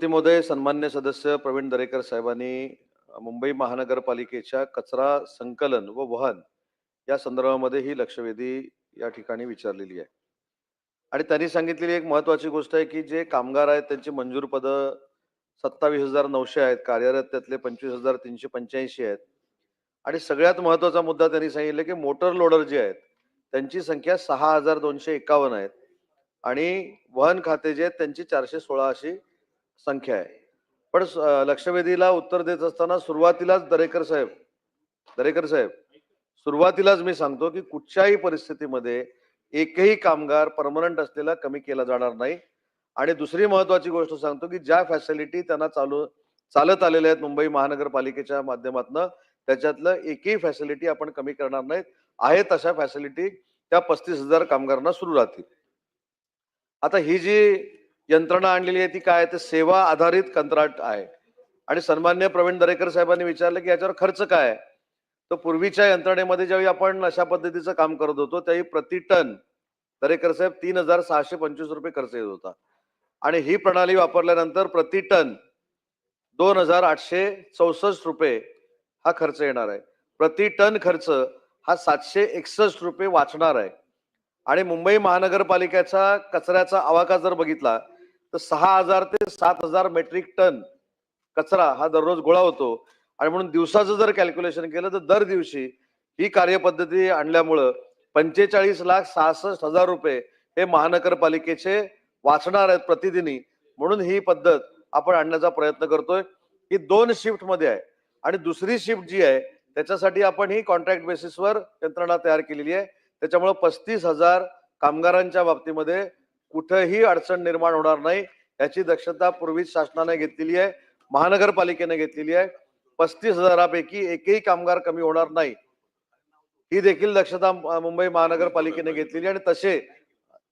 सभापती महोदय सन्मान्य सदस्य प्रवीण दरेकर साहेबांनी मुंबई महानगरपालिकेच्या कचरा संकलन व वहन या संदर्भामध्ये ही लक्षवेधी या ठिकाणी विचारलेली आहे. आणि त्यांनी सांगितलेली एक महत्वाची गोष्ट आहे की जे कामगार आहेत त्यांची मंजूर पदं सत्तावीस हजार नऊशे आहेत कार्यरत त्यातले पंचवीस हजार तीनशे पंच्याऐंशी आहेत. आणि सगळ्यात महत्त्वाचा मुद्दा त्यांनी सांगितलं की मोटर लोडर जे आहेत त्यांची संख्या सहा हजार दोनशे एकावन्न आहेत. आणि वहन खाते जे आहेत त्यांची चारशे सोळा अशी संख्या आहे. पण लक्षवेधीला उत्तर देत असताना सुरुवातीलाच दरेकर साहेब दरेकर साहेब सुरुवातीलाच मी सांगतो की कुठच्याही परिस्थितीमध्ये एकही कामगार परमनंट असलेला कमी केला जाणार नाही. आणि दुसरी महत्वाची गोष्ट सांगतो की ज्या फॅसिलिटी त्यांना चालू चालत आलेल्या आहेत मुंबई महानगरपालिकेच्या माध्यमातून त्याच्यातलं एकही फॅसिलिटी आपण कमी करणार नाहीत. आहे तशा फॅसिलिटी त्या पस्तीस हजार कामगारांना सुरू राहतील. आता ही जी यंत्रणा आणलेली आहे ती काय आहे? तर सेवा आधारित कंत्राट आहे. आणि सन्मान्य प्रवीण दरेकर साहेबांनी विचारलं की याच्यावर खर्च काय आहे? तर पूर्वीच्या यंत्रणेमध्ये ज्यावेळी आपण अशा पद्धतीचं काम करत होतो त्यावेळी प्रति टन दरेकर साहेब तीन हजार सहाशे पंचवीस रुपये खर्च येत होता. आणि ही प्रणाली वापरल्यानंतर प्रति टन दोन हजार आठशे चौसष्ट रुपये हा खर्च येणार आहे. प्रति टन खर्च हा सातशे एकसष्ट रुपये वाचणार आहे. आणि मुंबई महानगरपालिकेचा कचऱ्याचा आवाका जर बघितला तर सहा हजार ते सात हजार मेट्रिक टन कचरा हा दररोज गोळा होतो. आणि म्हणून दिवसाचं जर कॅल्क्युलेशन केलं तर दर दिवशी ही कार्यपद्धती आणल्यामुळं पंचेचाळीस लाख सहासष्ट हजार रुपये हे महानगरपालिकेचे वाचणार आहेत प्रतिदिनी. म्हणून ही पद्धत आपण आणण्याचा प्रयत्न करतोय. ही दोन शिफ्टमध्ये आहे. आणि दुसरी शिफ्ट जी आहे त्याच्यासाठी आपण ही कॉन्ट्रॅक्ट बेसिसवर यंत्रणा तयार केलेली आहे. त्याच्यामुळे पस्तीस हजार कामगारांच्या बाबतीमध्ये कुठंही अडचण निर्माण होणार नाही. याची दक्षता पूर्वीच शासनाने घेतलेली आहे. महानगरपालिकेने घेतलेली आहे. पस्तीस हजारापैकी एकही कामगार कमी होणार नाही. ही देखील दक्षता मुंबई महानगरपालिकेने घेतलेली आहे आणि तसे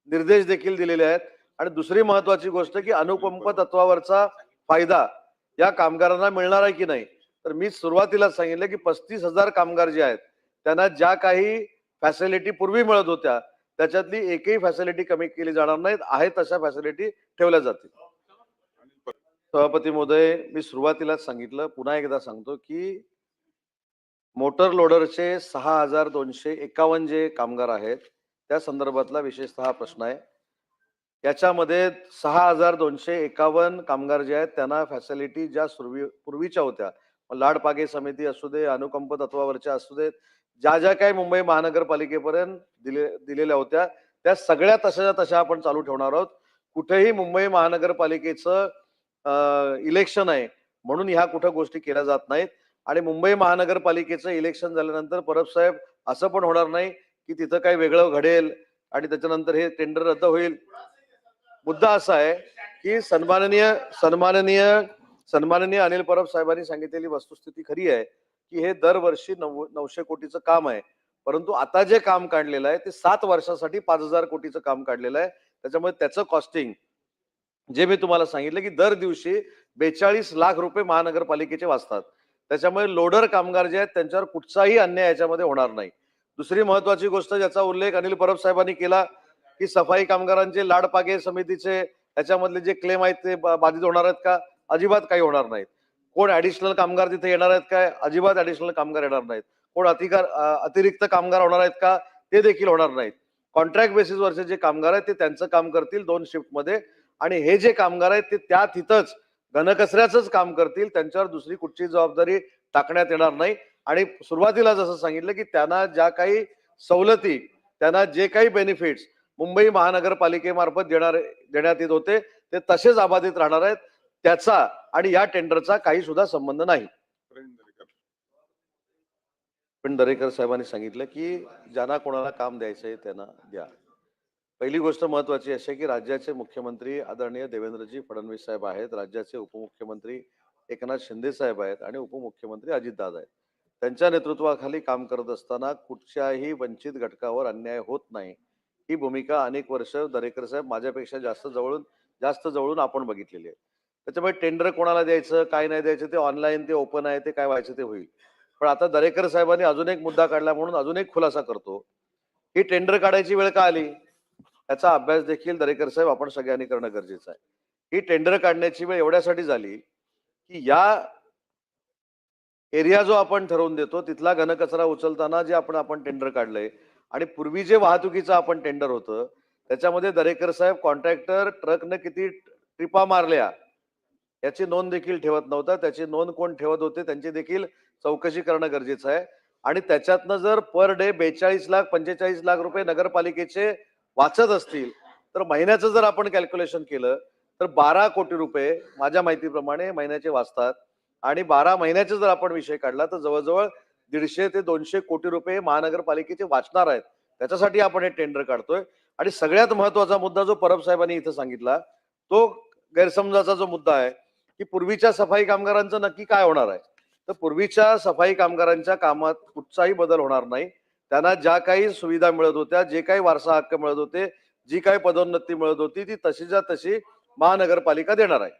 निर्देश देखील दिलेले आहेत. आणि दुसरी महत्वाची गोष्ट की अनुपंप तत्वावरचा फायदा या कामगारांना मिळणार आहे की नाही? तर मी सुरुवातीला सांगितलं की पस्तीस हजार कामगार जे आहेत त्यांना ज्या काही फॅसिलिटी पूर्वी मिळत होत्या त्याच्यातली एकही फॅसिलिटी कमी केली जाणार नाहीत. आहे तशा फॅसिलिटी ठेवल्या जातील. सभापती महोदय मी सुरुवातीलाच सांगितलं पुन्हा एकदा सांगतो की मोटर लोडरचे सहा हजार दोनशे एकावन्न जे कामगार आहेत त्या संदर्भातला विशेषतः प्रश्न आहे. याच्यामध्ये सहा हजार दोनशे एकावन्न कामगार जे आहेत त्यांना फॅसिलिटी ज्या सुरवी पूर्वीच्या होत्या लाडपागे समिती असू दे अनुकंप तत्वावरच्या असू देत ज्या ज्या काही मुंबई महानगरपालिकेपर्यंत दिले दिलेल्या होत्या त्या सगळ्या तशाच्या तशा आपण चालू ठेवणार आहोत. कुठेही मुंबई महानगरपालिकेचं इलेक्शन आहे म्हणून ह्या कुठं गोष्टी केल्या जात नाहीत. आणि मुंबई महानगरपालिकेचं इलेक्शन झाल्यानंतर परब साहेब असं पण होणार नाही की तिथं काही वेगळं घडेल आणि त्याच्यानंतर हे टेंडर रद्द होईल. मुद्दा असा आहे की सन्माननीय सन्माननीय सन्माननीय अनिल परब साहेबांनी सांगितलेली वस्तुस्थिती खरी आहे की हे दरवर्षी नऊ नऊशे कोटीचं काम आहे. परंतु आता जे काम काढलेलं आहे ते सात वर्षासाठी पाच हजार कोटीचं काम काढलेलं आहे. त्याच्यामुळे त्याचं कॉस्टिंग जे मी तुम्हाला सांगितलं की दर दिवशी बेचाळीस लाख रुपये महानगरपालिकेचे वाचतात. त्याच्यामुळे लोडर कामगार जे आहेत त्यांच्यावर कुठचाही अन्याय याच्यामध्ये होणार नाही. दुसरी महत्वाची गोष्ट ज्याचा उल्लेख अनिल परब साहेबांनी केला की सफाई कामगारांचे लाडपागे समितीचे त्याच्यामधले जे क्लेम आहेत ते बाधित होणार आहेत का? अजिबात काही होणार नाहीत. कोण ऍडिशनल कामगार तिथे येणार आहेत काय? अजिबात ऍडिशनल कामगार येणार नाहीत. कोण अतिकार अतिरिक्त कामगार होणार आहेत का? ते देखील होणार नाहीत. कॉन्ट्रॅक्ट बेसिसवरचे जे कामगार आहेत ते त्यांचं काम करतील दोन शिफ्टमध्ये आणि हे जे कामगार आहेत ते त्या तिथंच घनकचऱ्याचंच काम करतील. त्यांच्यावर दुसरी कुठची जबाबदारी टाकण्यात येणार नाही. आणि सुरुवातीला जसं सांगितलं की त्यांना ज्या काही सवलती त्यांना जे काही बेनिफिट्स मुंबई महानगरपालिकेमार्फत देणार देण्यात येत होते ते तसेच अबाधित राहणार आहेत. त्याचा आणि या टेंडरचा काही सुद्धा संबंध नाही. पण दरेकर साहेबांनी सांगितलं की ज्यांना कोणाला काम द्यायचंय त्यांना द्या. पहिली गोष्ट महत्वाची अशी आहे की राज्याचे मुख्यमंत्री आदरणीय देवेंद्रजी फडणवीस साहेब आहेत राज्याचे उपमुख्यमंत्री एकनाथ शिंदे साहेब आहेत आणि उपमुख्यमंत्री अजितदादा आहेत. त्यांच्या नेतृत्वाखाली काम करत असताना कुठच्याही वंचित घटकावर अन्याय होत नाही. ही भूमिका अनेक वर्ष दरेकर साहेब माझ्यापेक्षा जास्त जवळून जास्त जवळून आपण बघितलेली आहे. त्याच्यामुळे टेंडर कोणाला द्यायचं काय नाही द्यायचं ते ऑनलाईन ते ओपन आहे ते काय व्हायचं ते होईल. पण आता दरेकर साहेबांनी अजून एक मुद्दा काढला म्हणून अजून एक खुलासा करतो. ही टेंडर काढायची वेळ का आली? याचा अभ्यास देखील दरेकर साहेब आपण सगळ्यांनी करणं गरजेचं आहे. ही टेंडर काढण्याची वेळ एवढ्यासाठी झाली की या एरिया जो आपण ठरवून देतो तिथला घनकचरा उचलताना जे आपण आपण टेंडर काढलंय आणि पूर्वी जे वाहतुकीचं आपण टेंडर होतं त्याच्यामध्ये दरेकर साहेब कॉन्ट्रॅक्टर ट्रकनं किती ट्रिपा मारल्या याची नोंद देखील ठेवत नव्हता. त्याची नोंद कोण ठेवत होते त्यांची देखील चौकशी करणं गरजेचं आहे. आणि त्याच्यातनं जर पर डे बेचाळीस लाख पंचेचाळीस लाख रुपये नगरपालिकेचे वाचत असतील तर महिन्याचं जर आपण कॅल्क्युलेशन केलं तर बारा कोटी रुपये माझ्या माहितीप्रमाणे महिन्याचे वाचतात. आणि बारा महिन्याचे जर आपण विषय काढला तर जवळजवळ दीडशे ते दोनशे कोटी रुपये महानगरपालिकेचे वाचणार आहेत. त्याच्यासाठी आपण हे टेंडर काढतोय. आणि सगळ्यात महत्त्वाचा मुद्दा जो परब साहेबांनी इथं सांगितला तो गैरसमजाचा जो मुद्दा आहे की पूर्वीच्या सफाई कामगारांचं नक्की काय होणार आहे? तर पूर्वीच्या सफाई कामगारांच्या कामात कुठचाही बदल होणार नाही. त्यांना ज्या काही सुविधा मिळत होत्या जे काही वारसा हक्क मिळत होते जी काही पदोन्नती मिळत होती ती तशीच्या तशी महानगरपालिका देणार आहे.